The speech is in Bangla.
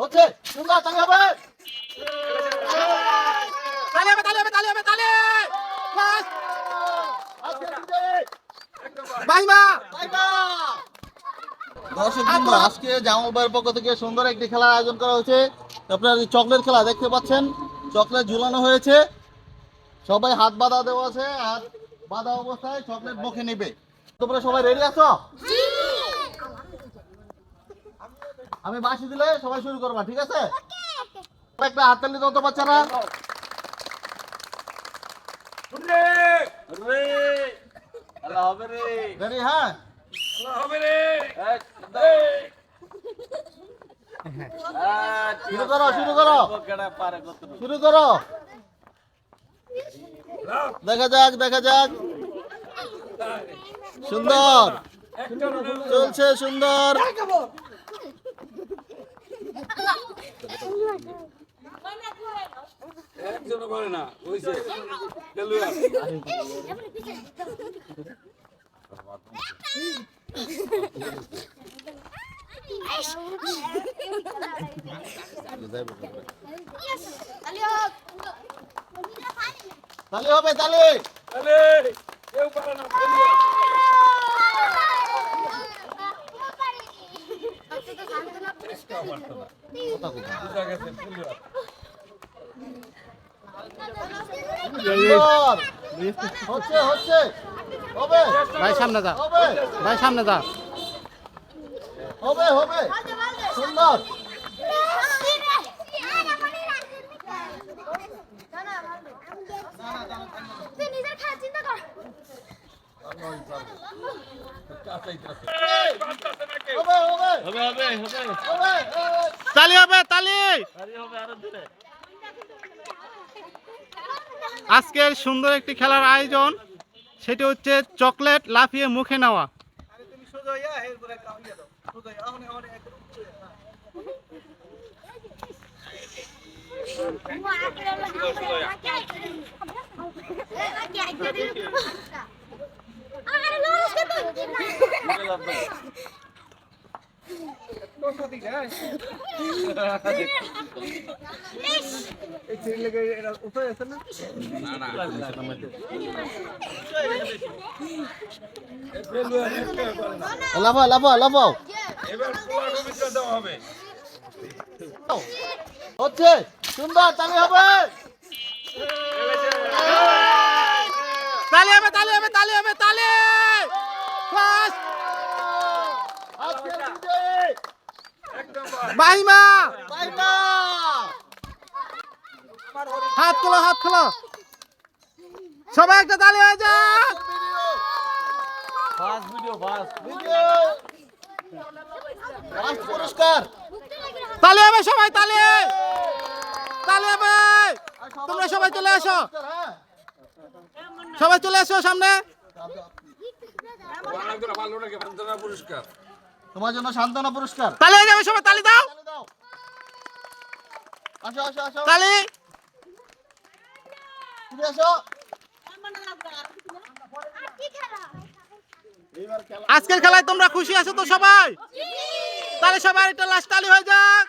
হচ্ছে সুন্দর তালি হবে। তালি হবে তালি হবে তালি হবে তালি। বাস বাইমা দর্শক আজকে পক্ষ থেকে সুন্দর একটি খেলার আয়োজন করা হয়েছে। আপনার চকলেট খেলা দেখতে পাচ্ছেন চকলেট ঝুলানো হয়েছে। সবাই হাত বাঁধা দেওয়া আছে হাত বাঁধা অবস্থায় চকলেট মুখে নেবে। তোমরা সবাই রেডি আছো? আমি বাসি দিলে সবাই শুরু করবা ঠিক আছে? একটা হাততালি দাও তো বাচ্চারা। রেডি হ্যাঁ? শুরু করো শুরু করো। শুরু করো। দেখা যাক দেখা যাক। সুন্দর। চলছে সুন্দর। একজনও করে না হইছে খেলুয়া হবে তালি! তাহলে কেউ পারে না খেলুয়া বুঝা গেছে খেলুয়া সুন্দর হচ্ছে হচ্ছে ভাই সামনে যা ভাই সামনে যা হবে হবে সুন্দর নিজের খাওয়া চিন্তা কর তালি হবে, তালি! আজকের সুন্দর একটি খেলার আয়োজন, সেটি হচ্ছে চকলেট লাফিয়ে মুখে নেওয়া। আরে লাফাও লাফাও লাফাও। হচ্ছে সুন্দর তালি হবে। তালি হবে তালি হবে তালি হবে তালি। ফার্স্ট বাইটা হাত খোলো হাত খোলো। সবাই একটা তালি হয়ে যাক ভিডিও ফার্স্ট পুরস্কার। তালি হবে সবাই তালি। তালি হবে। তোমরা সবাই চলে আসো হ্যাঁ। সবাই চলে আসো সামনে। তোমার জন্য সান্ত্বনা পুরস্কার। তালি হয়ে যাবে সবাই তালি দাও। তালি আসো আসো আসো। তালি। ফিরে আসো। আজকের খেলায় তোমরা খুশি আছো তো সবাই? তাহলে সবাই একটা লাস্ট তালি হয়ে যাক।